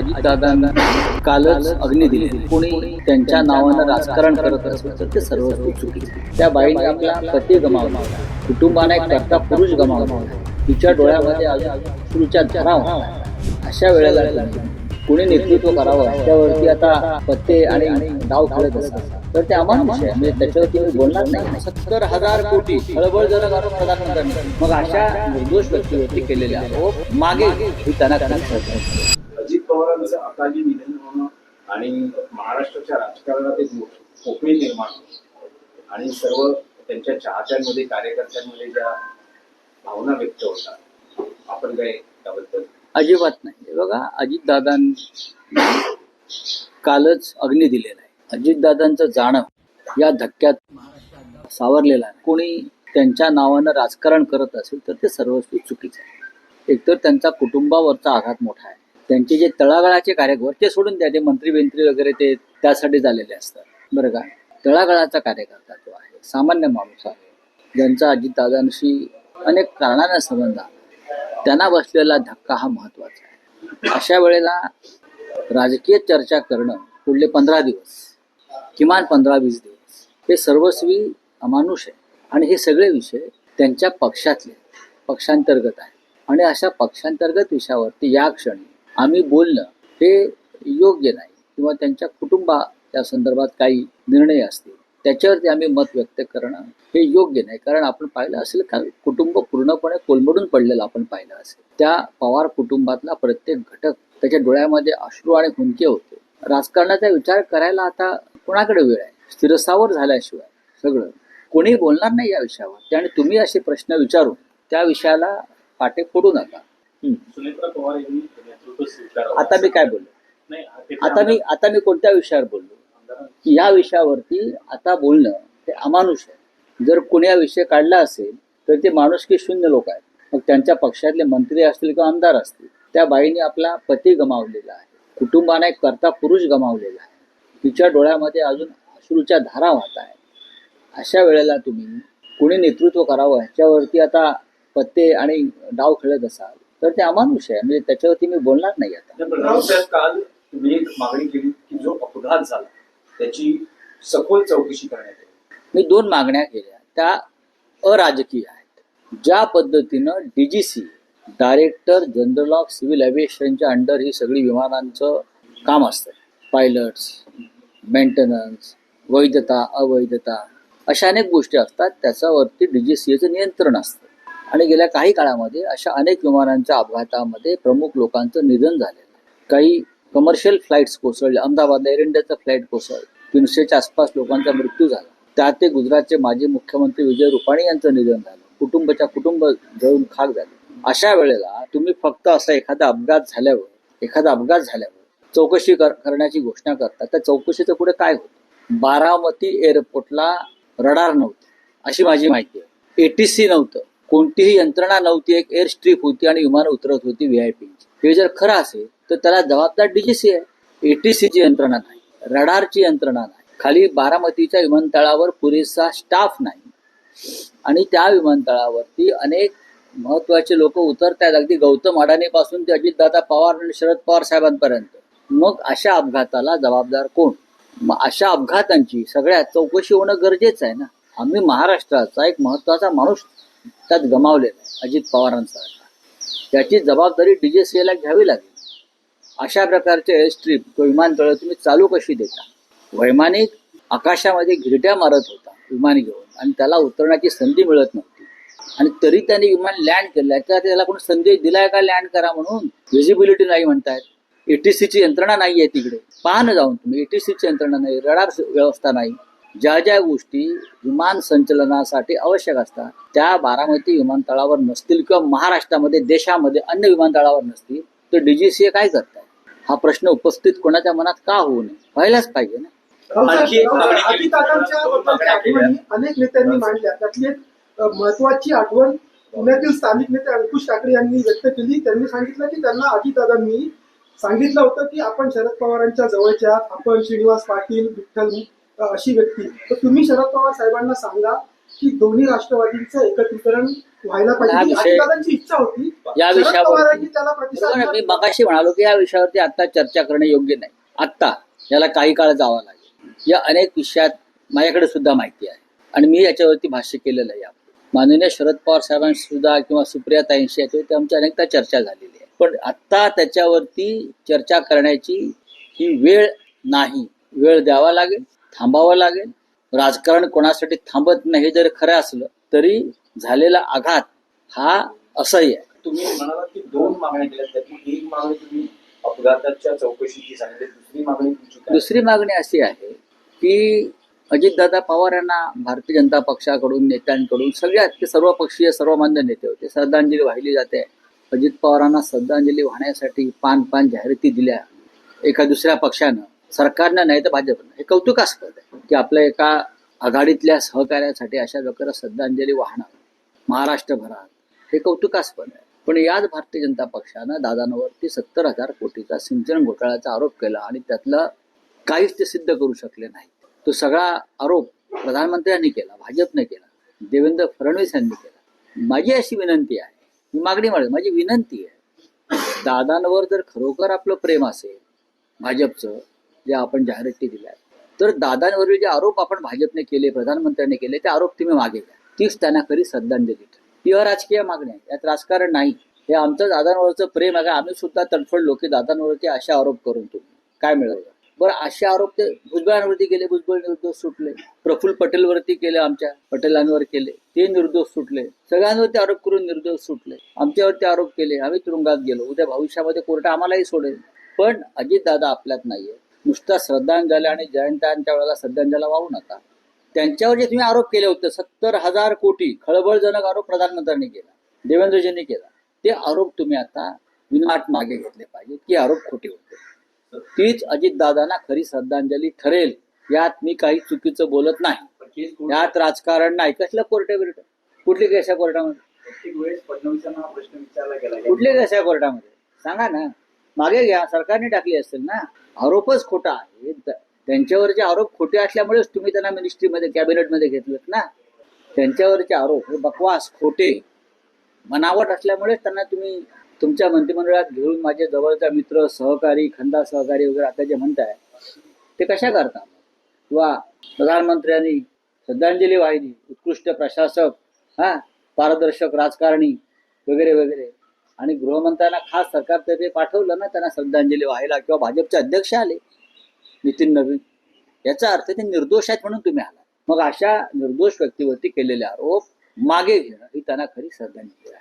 अजितदादांना कालच अग्नी दिली. कोणी त्यांच्या नावानं राजकारण करत असेल तर ते सर्व चुकीचे. त्या बाईने आपला पती गमावला. कुटुंबाने एक करता पुरुष गमावला. तिच्या डोळ्यामध्ये अजून अश्रूच्या धरा अशा वेळेला कोणी नेतृत्व करावं त्यावरती आता पत्ते आणि डाव खेळत असतात. तर ते आम्हाला विषय म्हणजे त्याच्यावरती मी बोलणार नाही. सत्तर हजार कोटी खळबळजनक जर प्रधानमंत्र्यांनी. मग अशा निर्दोष व्यक्तीवरती केलेल्या मागे ही त्यांना त्यांना अजित अकाली निधन होणं आणि महाराष्ट्राच्या राजकारणात एक पोकळी निर्माण होणं. आणि सर्व त्यांच्या चाहत्यांमध्ये कार्यकर्त्यांमध्ये ज्या भावना व्यक्त होतात आपण काय त्याबद्दल? अजिबात नाही. बघा अजितदादांनी कालच अग्नी दिलेला आहे. अजितदादांचं जाणं या धक्क्यात सावरलेला आहे. कोणी त्यांच्या नावानं राजकारण करत असेल तर ते सर्वस्वी चुकीचं आहे. एकतर त्यांचा कुटुंबावरचा आघात मोठा आहे. त्यांचे जे तळागाळाचे कार्यकर्ते ते सोडून द्या ते मंत्री बिंत्री वगैरे ते त्यासाठी झालेले असतात. बरं का? तळागाळाचा कार्यकर्ता तो आहे सामान्य माणूस आहे. ज्यांचा अजितदादांशी अनेक कारणांना संबंध आहे. त्यांना बसलेला धक्का हा महत्त्वाचा आहे. अशा वेळेला राजकीय चर्चा करणं पुढले पंधरा दिवस किमान पंधरा वीस दिवस हे सर्वस्वी अमानुष आहे. आणि हे सगळे विषय त्यांच्या पक्षातले पक्षांतर्गत आहे आणि अशा पक्षांतर्गत विषयावरती या क्षणी आम्ही बोलणं हे योग्य नाही. किंवा त्यांच्या कुटुंबा त्या संदर्भात काही निर्णय असतील त्याच्यावरती आम्ही मत व्यक्त करणं हे योग्य नाही. कारण आपण पाहिलं असेल का कुटुंब पूर्णपणे कोलमडून पडलेलं आपण पाहिलं असेल. त्या पवार कुटुंबातला प्रत्येक घटक त्याच्या डोळ्यामध्ये अश्रू आणि हुंके होते. राजकारणाचा विचार करायला आता कोणाकडे वेळ आहे? स्थिरसावर झाल्याशिवाय सगळं. कोणी बोलणार नाही या विषयावर. आणि तुम्ही असे प्रश्न विचारून त्या विषयाला पाटे फोडू नका. सुनेत्रा पवार यांनी नेतृत्व स्वीकारावं आता मी काय बोललो ते आता मी आता मी कोणत्या विषयावर बोललो की या विषयावरती आता बोलणं हे अमानुष आहे. जर कोणी हा विषय काढला असेल तर ते माणुसकी शून्य लोक आहेत. मग त्यांच्या पक्षातले मंत्री असतील किंवा आमदार असतील त्या बाईने आपला पती गमावलेला आहे. कुटुंबाने एक करता पुरुष गमावलेला आहे. तिच्या डोळ्यामध्ये अजून अश्रूच्या धारा वाहत आहे अशा वेळेला तुम्ही कोणी नेतृत्व करावं ह्याच्यावरती आता पत्ते आणि डाव खेळत असाल तर ते अमानुष आहे. म्हणजे त्याच्यावरती मी बोलणार नाही आता. काल तुम्ही एक मागणी केली की जो अपघात झाला त्याची सखोल चौकशी करण्यात येईल. मी दोन मागण्या केल्या. त्या अराजकीय आहेत. ज्या पद्धतीनं DGC director general of civil एव्हिएशनच्या under ही सगळी विमानांचं काम असतं. पायलट्स मेंटेनन्स वैधता अवैधता अशा अनेक गोष्टी असतात. त्याच्यावरती डीजीसीएचं नियंत्रण असतं. आणि गेल्या काही काळामध्ये अशा अनेक विमानांच्या अपघातामध्ये प्रमुख लोकांचं निधन झालेलं आहे. काही कमर्शियल फ्लाईट्स कोसळले. अहमदाबादला एअर इंडियाचं फ्लाईट कोसळलं. तीनशेच्या आसपास लोकांचा मृत्यू झाला. त्यात ते गुजरातचे माजी मुख्यमंत्री विजय रुपाणी यांचं निधन झालं. कुटुंबाच्या कुटुंब जळून खाक झाले. अशा वेळेला तुम्ही फक्त असा एखादा अपघात झाल्यावर एखादा अपघात झाल्यावर चौकशी कर करण्याची घोषणा करता. त्या चौकशीचं पुढे काय होतं? बारामती एअरपोर्टला रडार नव्हतं. अशी माझी माहिती आहे. एटीसी नव्हतं. कोणतीही यंत्रणा नव्हती एक एअर स्ट्रीप होती आणि विमान उतरत होती व्हीआयपीची हे जर खरं असेल तर त्याला जबाबदार डीजीसी आहे. एटीसीची यंत्रणा नाही. रडारची यंत्रणा नाही. खाली बारामतीच्या विमानतळावर पुरेसा स्टाफ नाही. आणि त्या विमानतळावरती अनेक महत्त्वाचे लोक उतरत अगदी गौतम अडाणीपासून ते अजितदादा पवार आणि शरद पवार साहेबांपर्यंत. मग अशा अपघाताला जबाबदार कोण? मग अशा अपघातांची सगळ्यात चौकशी होणं गरजेचं आहे ना? आम्ही महाराष्ट्राचा एक महत्त्वाचा माणूस त्यात गमावलेला आहे अजित पवारांसारखा त्याची जबाबदारी डीजेसीएला घ्यावी लागेल. अशा प्रकारचे एअर स्ट्रीप किंवा विमानतळ तुम्ही चालू कशी देता? वैमानिक आकाशामध्ये घिरट्या मारत होता विमान घेऊन आणि त्याला उतरण्याची संधी मिळत नव्हती. आणि तरी त्याने विमान लँड केलं. तर त्याला कोणी संदेश दिलाय का लँड करा म्हणून? व्हिजिबिलिटी नाही म्हणतायत. एटीसीची यंत्रणा नाही आहे तिकडे. पाहणं जाऊन तुम्ही एटीसीची यंत्रणा नाही. रडार व्यवस्था नाही. ज्या ज्या गोष्टी विमान संचलनासाठी आवश्यक असतात त्या बारामती विमानतळावर नसतील किंवा महाराष्ट्रामध्ये देशामध्ये अन्य विमानतळावर नसतील तर डीजीसीए काय करताय? हा प्रश्न उपस्थित कोणाच्या मनात का होऊ नये? व्हायलाच पाहिजे ना. केल्या. आठवणी अनेक नेत्यांनी मांडल्या. त्यातली महत्वाची आठवण पुण्यातील स्थानिक नेते अंकुश ठाकरे यांनी व्यक्त केली. त्यांनी सांगितलं की त्यांना अजितदादांनी सांगितलं होतं की आपण शरद पवारांच्या जवळच्या आपण श्रीनिवास पाटील विठ्ठल अशी व्यक्ती. तर तुम्ही शरद पवार साहेबांना सांगा की दोन्ही राष्ट्रवादींचं एकत्रीकरण व्हायला पाहिजे. विषय- अजितदादांची इच्छा होती. या विषयावरती त्याला प्रतिसाद. मी. मगाशी म्हणालो की या विषयावरती आता चर्चा करणे योग्य नाही. आत्ता याला काही काळ जावं लागेल. या अनेक विषयात माझ्याकडे सुद्धा माहिती आहे. आणि मी याच्यावरती भाष्य केलेलं आहे. माननीय शरद पवार साहेबांशी सुद्धा किंवा सुप्रिया ताईंशी याच्यावरती आमची अनेकदा चर्चा झालेली आहे. पण आत्ता त्याच्यावरती चर्चा करण्याची ही वेळ नाही. वेळ द्यावा लागेल. थांबावं लागेल. राजकारण कोणासाठी थांबत नाही जर खरं असलं तरी झालेला आघात हा असह्य आहे. तुम्ही म्हणालात की दोन मागण्या केल्या त्यातली एक मागणी तुम्ही अपघाताच्या चौकशीची सांगितली. दुसरी मागणी दुसरी मागणी अशी आहे की अजितदादा पवार यांना भारतीय जनता पक्षाकडून नेत्यांकडून सगळ्यात ते सर्व पक्षीय सर्वमान्य नेते होते. श्रद्धांजली वाहिली जाते. अजित पवारांना श्रद्धांजली वाहण्यासाठी पान पान जाहिराती दिल्या. एका दुसऱ्या पक्षानं. सरकारनं नाही तर भाजपनं. हे कौतुकास्पद आहे की आपल्या एका आघाडीतल्या सहकार्यासाठी अशा प्रकारे श्रद्धांजली वाहणार महाराष्ट्रभरात. हे कौतुकास्पद आहे पण याच भारतीय जनता पक्षानं दादांवरती सत्तर हजार कोटीचा सिंचन घोटाळ्याचा आरोप केला आणि त्यातलं काहीच ते सिद्ध करू शकले नाही. तो सगळा आरोप प्रधानमंत्र्यांनी केला भाजपने केला देवेंद्र फडणवीस यांनी केला. माझी अशी विनंती आहे मी मागणी मांडली माझी विनंती आहे दादांवर जर खरोखर आपलं प्रेम असेल भाजपचं जे आपण जाहिराती दिल्या तर दादांवरील जे आरोप आपण भाजपने केले प्रधानमंत्र्यांनी केले ते आरोप तुम्ही मागे घ्या. तीच त्यांना खरी श्रद्धांजली ही अराजकीय मागणी आहे. यात राजकारण नाही. हे आमचं दादांवरचं प्रेम आहे. आम्ही सुद्धा तडफडलो की दादांवरती असे आरोप करून तुम्ही काय मिळवलं बरं असे आरोप ते भुजबळांवरती केले. भुजबळ निर्दोष सुटले. प्रफुल्ल पटेलवरती केले आमच्या पटेलांवर केले. ते निर्दोष सुटले. सगळ्यांवरती आरोप करून निर्दोष सुटले. आमच्यावरती आरोप केले. आम्ही तुरुंगात गेलो. उद्या भविष्यामध्ये कोर्ट आम्हालाही सोडेल. पण अजितदादा आपल्यात नाहीये. नुसता श्रद्धांजली आणि जयंतांच्या वेळेला श्रद्धांजला वाहू नका. त्यांच्यावर जे तुम्ही आरोप केले होते सत्तर हजार कोटी खळबळजनक आरोप प्रधानमंत्र्यांनी केला देवेंद्रजींनी केला ते आरोप तुम्ही आता विनाट मागे घेतले पाहिजे की आरोप खोटे होते. तीच अजितदादांना खरी श्रद्धांजली ठरेल यात मी काही चुकीचं बोलत नाही. यात राजकारण नाही. कसलं कोर्टे बिर्ट कुठली कशा कोर्टामध्ये? कुठल्या कशा कोर्टामध्ये? सांगा ना. मागे घ्या सरकारने टाकली असेल ना. आरोपच खोटा आहे. त्यांच्यावरचे आरोप खोटे असल्यामुळेच तुम्ही त्यांना मिनिस्ट्रीमध्ये कॅबिनेटमध्ये घेतलं ना? त्यांच्यावरचे आरोप हे बकवास खोटे बनावट असल्यामुळेच त्यांना तुम्ही तुमच्या मंत्रिमंडळात घेऊन माझे जवळचा मित्र सहकारी खंदा सहकारी वगैरे आता जे म्हणताय ते कशा करता? किंवा प्रधानमंत्र्यांनी श्रद्धांजली वाहिली उत्कृष्ट प्रशासक हा पारदर्शक राजकारणी वगैरे वगैरे. आणि गृहमंत्र्यांना खास सरकारतर्फे पाठवलं ना त्यांना श्रद्धांजली व्हायला किंवा भाजपचे अध्यक्ष आले नितीन नवीन याचा अर्थ ते निर्दोष आहेत म्हणून तुम्ही आला मग अशा निर्दोष व्यक्तीवरती केलेले आरोप मागे घेणं ही त्यांना खरी श्रद्धांजली आहे.